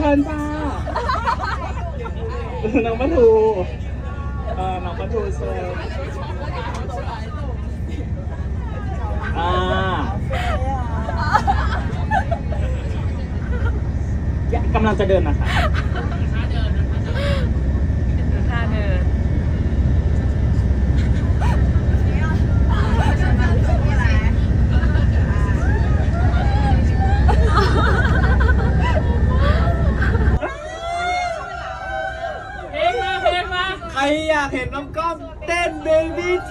ชิญจ้า น้องปะทูเออน้องปะทูเชิญอ่ากำลังจะเดินนะคะ ท่าเดิน เพลงมาเพลงมา ใครอยาก เห็นน้องก้อมเต้นเบบี้เท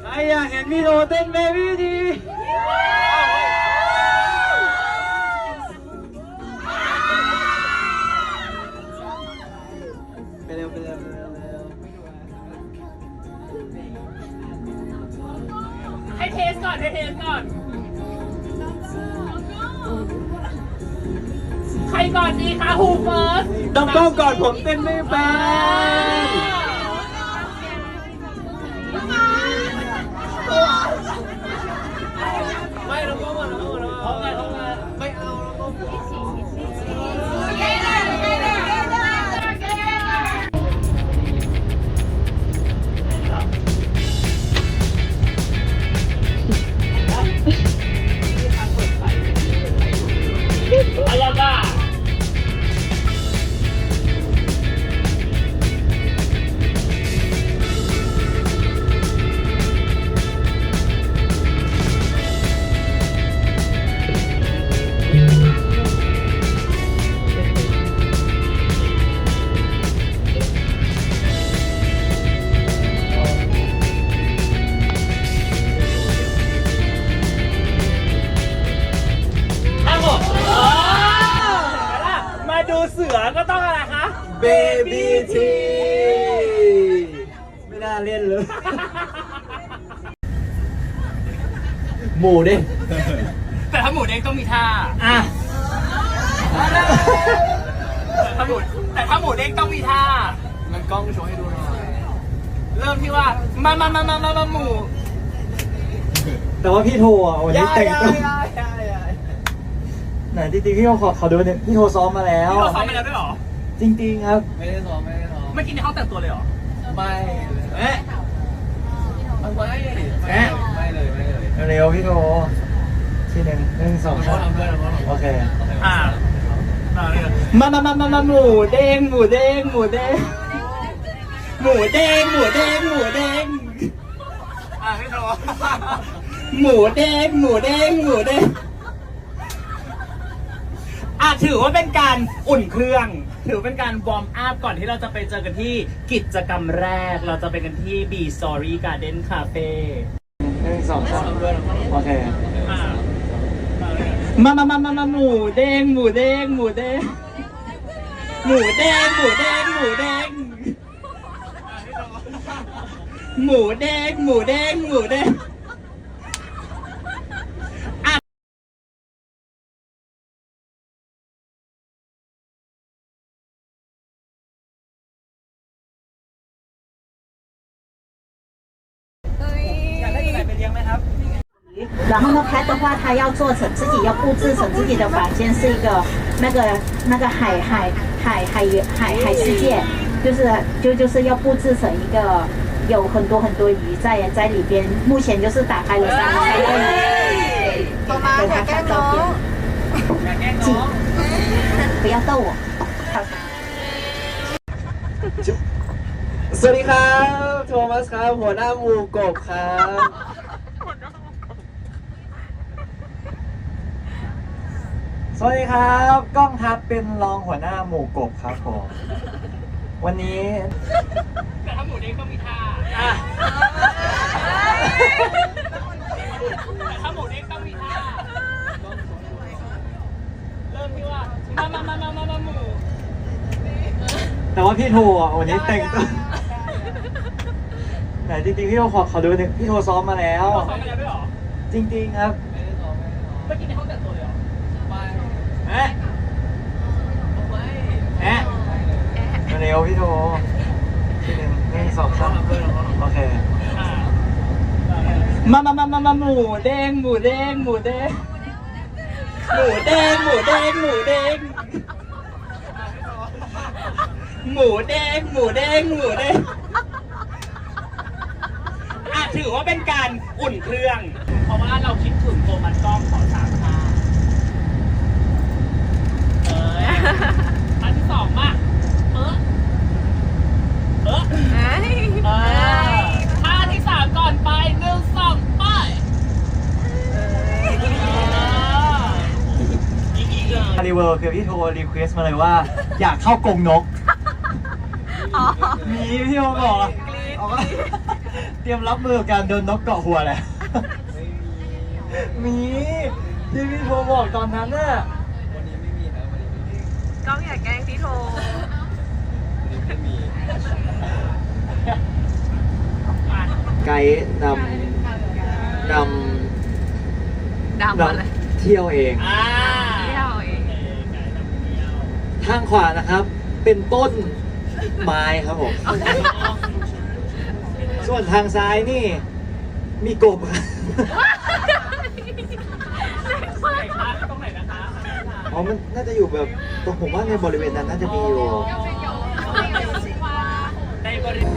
ใครอยากเห็นพี่โทเต้นเบบี้ทีไปเร็วไปเร็วไปเร็วไปเร็วให้เทสก่อนให้เทสก่อน ใครก่อนดีคะฮูเฟิร์ส ต้องก้มก่อนผมเต้นไม่เป็น หมูดิแต่ถ้าหมูเด้งต้องมีท่าอะแต่ถ้าหมูแต่ถ้าหมูเด้งต้องมีท่า มันกล้องโชว์ให้ดูหน่อยเริ่มที่ว่ามามามามามามาหมูแต่ว่าพี่โทอะวันนี้แต่งตัวไหนจริงๆพี่โทขอขอดูเนี่ยพี่โทซ้อมมาแล้ว พี่เราซ้อมไปแล้วด้วยเหรอ จริง ๆ ครับ ไม่ได้ซ้อมไม่ได้ซ้อมเมื่อกี้ในห้องแต่งตัวเลยเหรอ ไม่เอ๊ะมันไม่ไม่เอ๊ะ ม่เลยไม่เลยเร็วพี่โททีหนึ่งหนึ่งสองสามทำเพื่อนโอเคอ่ามามามามามาหมูเด้งหมูเด้งหมูเด้งหมูเด้งหมูเด้งหมูเด้งอ่าพี่โทหมูเด้งหมูเด้งหมูเด้งอะถือว่าเป็นการอุ่นเครื่อง ถือเป็นการวอร์มอัพก่อนที่เราจะไปเจอกันที่กิจกรรมแรก เราจะไปกันที่ B Story Garden Cafe หนึ่ งสองสามโอเค มามามามามาหมูเด้งหมูเด้งหมูเด้งหมูเด้งหมูเด้งหมูเด้งหมูเด้งหมูเด้งหมูเด้ง 话，他要做成自己要布置成自己的房间，是一个那个那个海海海海洋海海世界，就是就就是要布置成一个有很多很多鱼在在里边。目前就是打开了三三个鱼，给他看照片，请不要逗我。好 สวัสดีครับโทมัสครับหัวหน้าหมูกบครับ สวัสดีครับกล้องทัพเป็นรองหัวหน้าหมูกบครับผมวันนี้แต่ถ้าหมูเด้งต้องมีท่าอะแต่ถ้าหมูเด้งต้องมีท่าเริ่มที่ว่ามามามามามามาหมูแต่ว่าพี่โทอะวันนี้แต่งตัวไหนจริงๆพี่โทขอขอดูหนึ่งพี่โทซ้อมมาแล้วเราซ้อมไปแล้วด้วยเหรอจริง ๆ ครับไม่ได้ซ้อมไม่ได้ซ้อมเมื่อกี้ในห้องแต่งตัวเลยเหรอ ไม่ เอ๊ะไม่เอ๊ะเร็วพี่โททีหนึ่งหนึ่งสองสามโอเคอ่ามามามามามาหมูเด้งหมูเด้งหมูเด้งหหมูเด้งหมูเด้งหมูเด้งหมูเด้งหมูเด้งหมูเด้งอะถือว่าเป็นการอุ่นเครื่อง เพราะว่าเราคิดถึงโกมันกล้องขอสามท่าเอออันที่สองมาเออเออ เอ้ย เออท่าที่สามก่อนไปหนึ่งสองไปเอออีกอีก เลยคาริเวอร์คือพี่โทรรีเควสมาเลยว่า อยากเข้ากรงนก อ๋อ มีพี่โทรบอกอะบอกว่าเตรียมรับมือกับการโดนนกเกาะหัวแหละ มีที่พี่โทรบอกตอนนั้นน่ะ กล้องอย่าแกล้งพี่โทไกด์นำนำดำอะไรเที่ยวเอง อ่าเที่ยวเอง ทางขวานะครับ เป็นต้นไม้ครับผม ส่วนทางซ้ายนี่ มีกบครับตรงไหนนะคะ อ๋อมันน่าจะอยู่แบบตรงผมว่าในบริเวณนั้นน่าจะมีอยู่ ในบริเว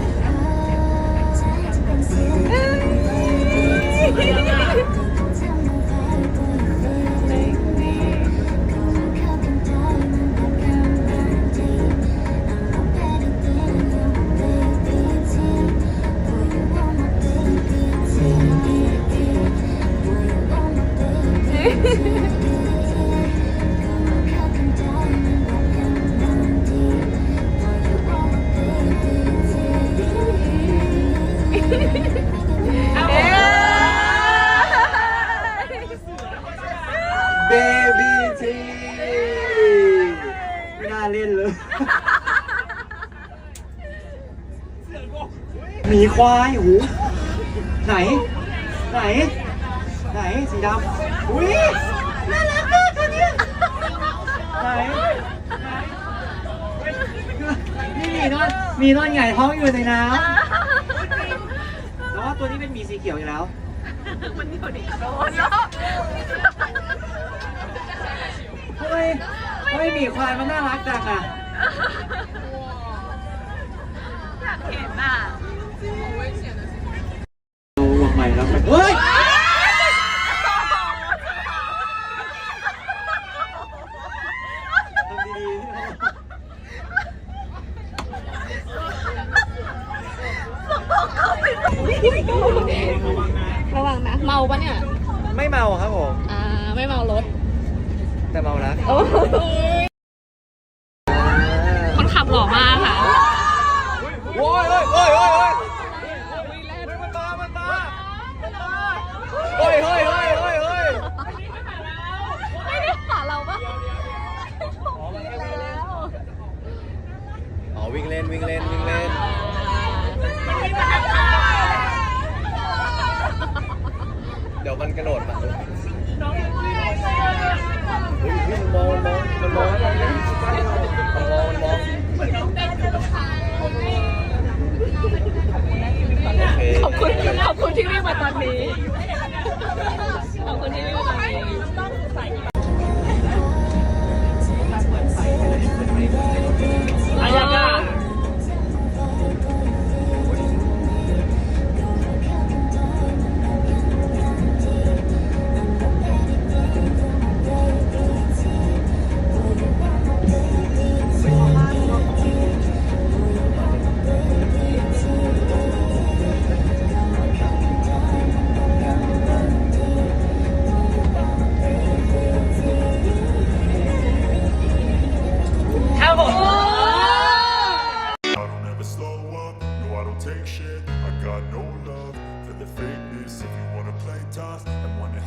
ณ เบบี้ทีไม่น่าเล่นเลยหมีควายหูไหน ไหน ไหน สีดำอุ้ยน่ารักมากตัวเนี้ยไหนนี่มีนอนมีนอนใหญ่ท้องอยู่ในน้ำแล้วว่าตัวนี้เป็นหมี สีเขียวอยู่แล้ว มันอยู่ในโดนแล้วทำไมทำไมหมีควายมันน่ารักจังอะอยากเห็นอะเราวางใหม่แล้วมันเฮ้ย ทำดีๆ ระวังนะ เมาปะเนี่ย ไม่เมาครับผม อ่า ไม่เมารถ แต่เมารัก โอ้ยคนขับหล่อ มากค่ะ โอ้ยโอ้ยโอ้ยโอ้ยโอ้ยมันมามันมามันมาเฮ้ยเฮ้ยเฮ้ยเฮ้ยเฮ้ยไม่ได้หาเราปะอ๋อวิ่งเล่นวิ่งเล่นวิ่งเล่นเดี๋ยวมันกระโดดมาเฮ้ยมันมองมันมองมันมองมันมองมันมองโอเค ขอบคุณ ขอบคุณ ที่วิ่งมาตอนนี้ขอบคุณที่วิ่งมาตอนนี้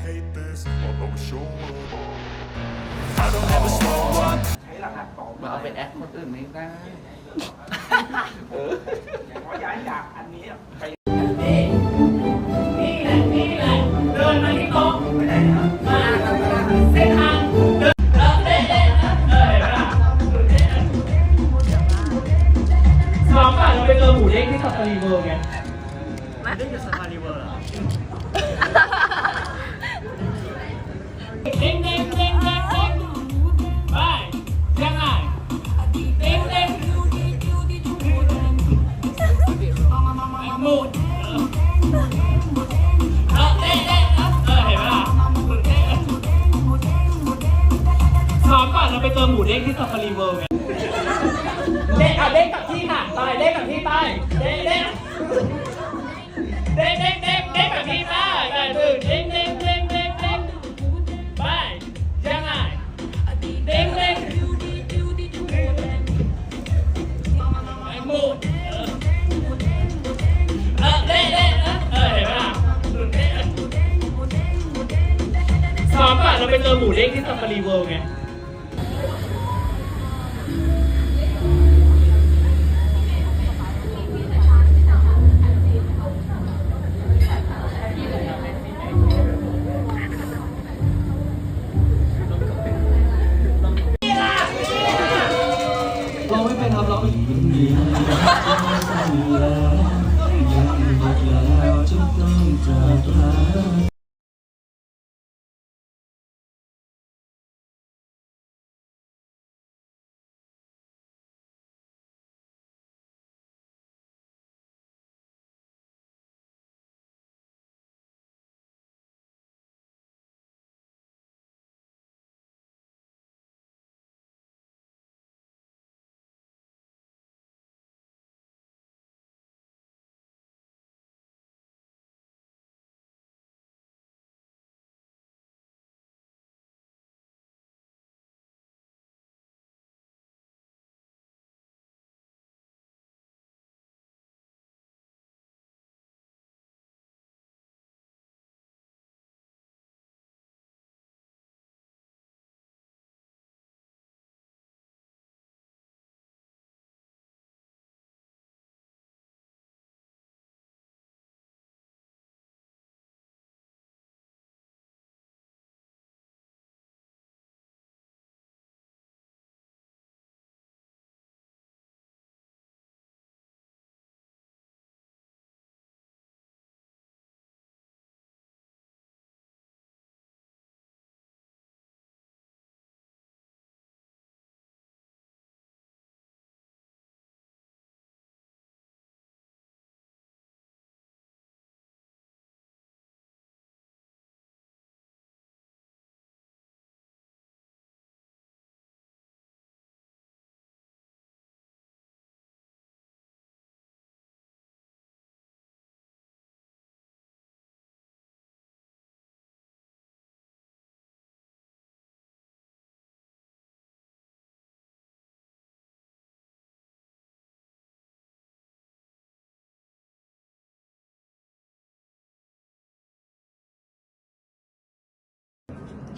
hate this I'll always show up I don't ever slow up มาเอาไปแอคคนอื่นไม่ได้ เออเพราะย้ายจากอันนี้ไป เองป่ะกเต้นกเราไปเจอหมูเด็กที่ซาฟารีเวิลด์ไงเด้งเด้งกับที่ค่ะตาเด้งกับพี่ตายเด้งเด้งเด้งเด้งกับที่ตายตายตื่นเด็ก เราไปเจอหมูเด้งที่ซาฟารีเวิลด์ไง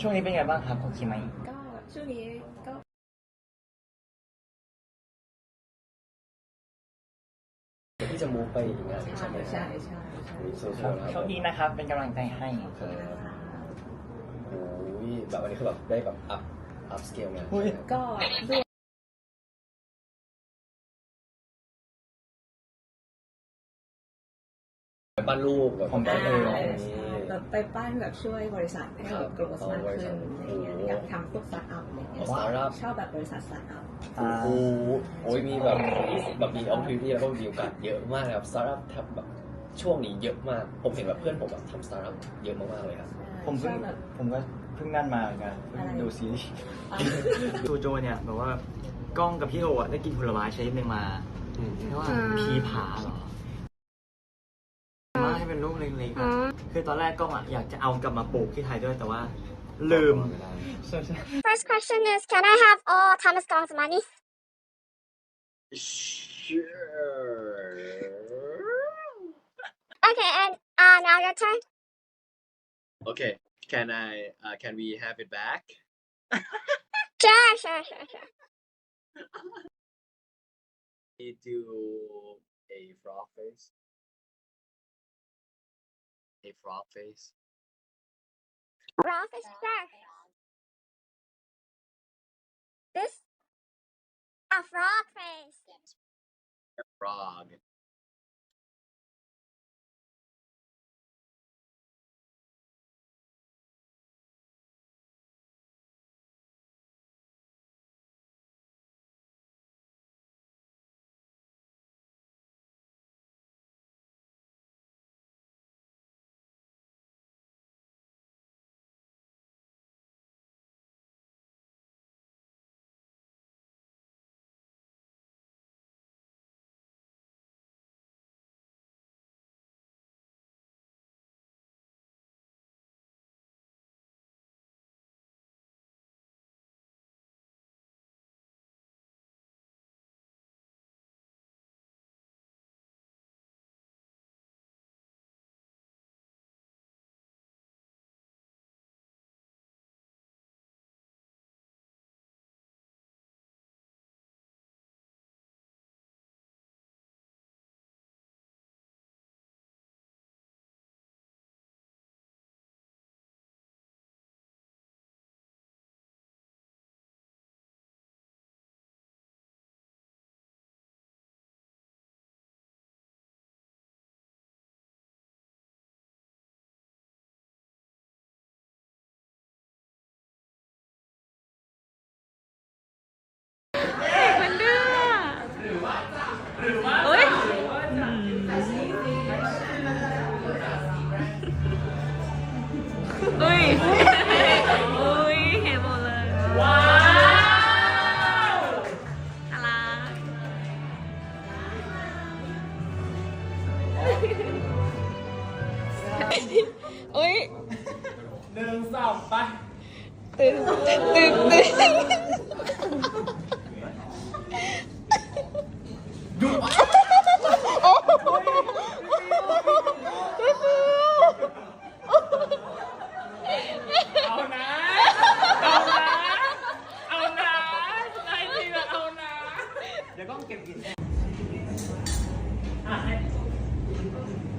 ช่วงนี้เป็นไงบ้างครับโอเคไหม ก็ช่วงนี้ก็ที่จะมูฟไปอีกงานใช่ไหมใช่ใช่ใช่โซเชียลแล้วโชคดีนะครับ เป็นกำลังใจให้ เออโอ้ยแบบวันนี้คือแบบได้แบบอัพอัพสเกลงานก็ด้วยไปปั้นลูกแบบผมได้เลยอ่าใช่ แบบไปปั้นแบบช่วยบริษัทให้แบบโกรธมากขึ้นอะไรเงี้ยอยากทำพวกสตาร์ทอัพอะไรเงี้ยสตาร์ทอัพชอบแบบบริษัทสตาร์ทอัพอ่าโอ้โหโอ้ยมีแบบแบบมีออปชั่นแล้วก็มีโอกาสเยอะมากเลยครับสตาร์ทอัพทำแบบช่วงนี้เยอะมาก ผมเห็นแบบเพื่อนผมแบบทำสตาร์ทอัพเยอะมากๆเลยครับผมชเพิ่องบแบบผมก็เพิ่งนั่นมาเหมือนกันเพิ่งอะไรดูซีรีส์จูโจเนี่ยแบบว่ากล้องกับพี่โออะได้กินผลไม้ชนิดหนึ่งมาเรียกว่าพีผาเหรอมาให้ เป็นลูกเล็กๆอะคือตอนแรกกล้องอะอยากจะเอากลับมาปลูกที่ไทยด้วยแต่ว่า ลืม First question is, can I have all Thomas Gong's money? Okay, and uh, now your turn. Okay can I uh, can we have it back Sure, sure, sure, sure. we do a frog face a frog face Ralph is sure. This a frog face. frog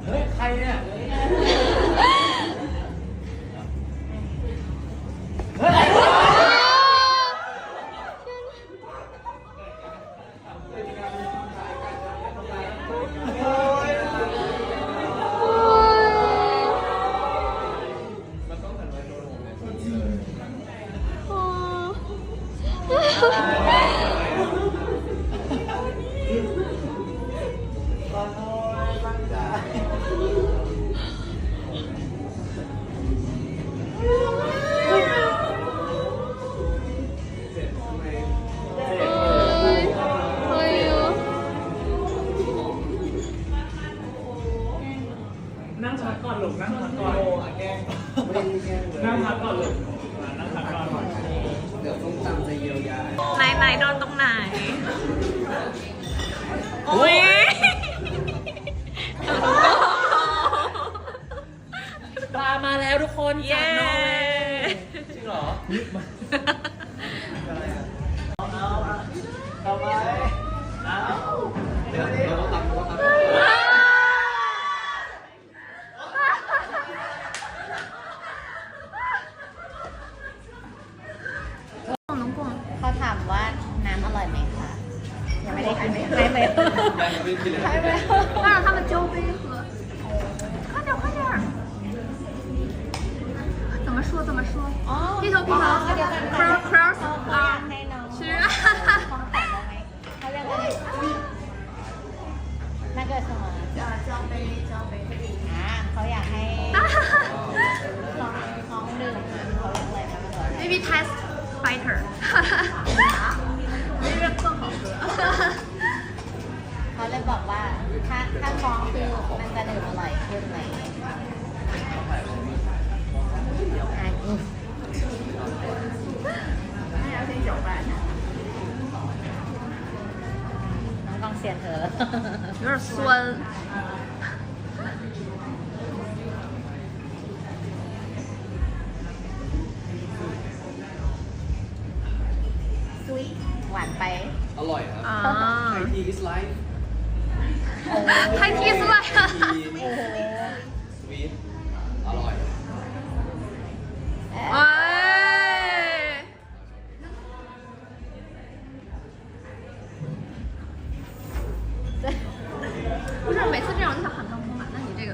เฮ้ย ใครเนี่ย 开呗那让他们交杯喝快点快点怎么说怎么说哦低头低头 crosscross 啊那个什么交杯交杯啊好呀嘿啊好嘞好嘞 babytest 嗯。的 有点酸。不是每次这种你想喊张通嘛？那你这个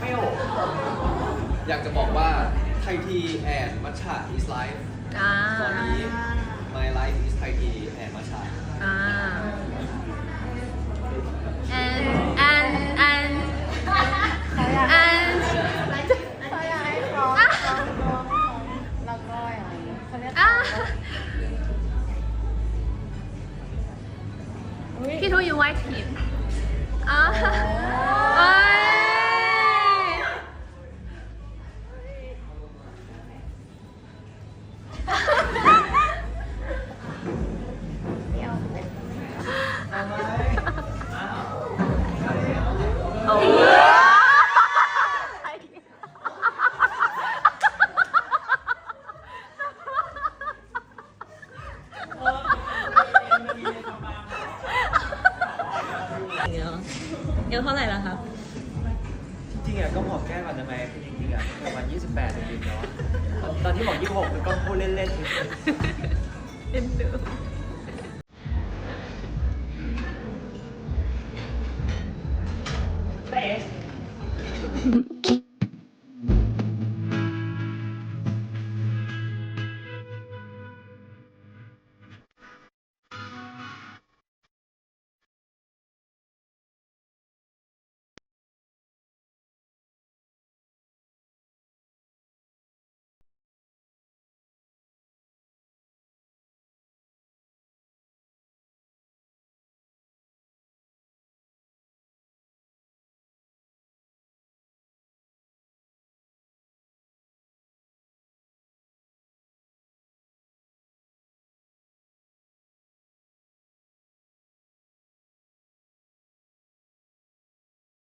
เปอยากจะบอกว่าไทยทีแอนมัชชาอีสไลฟ์ตอนนี้ my life is ไทยทีแอนมั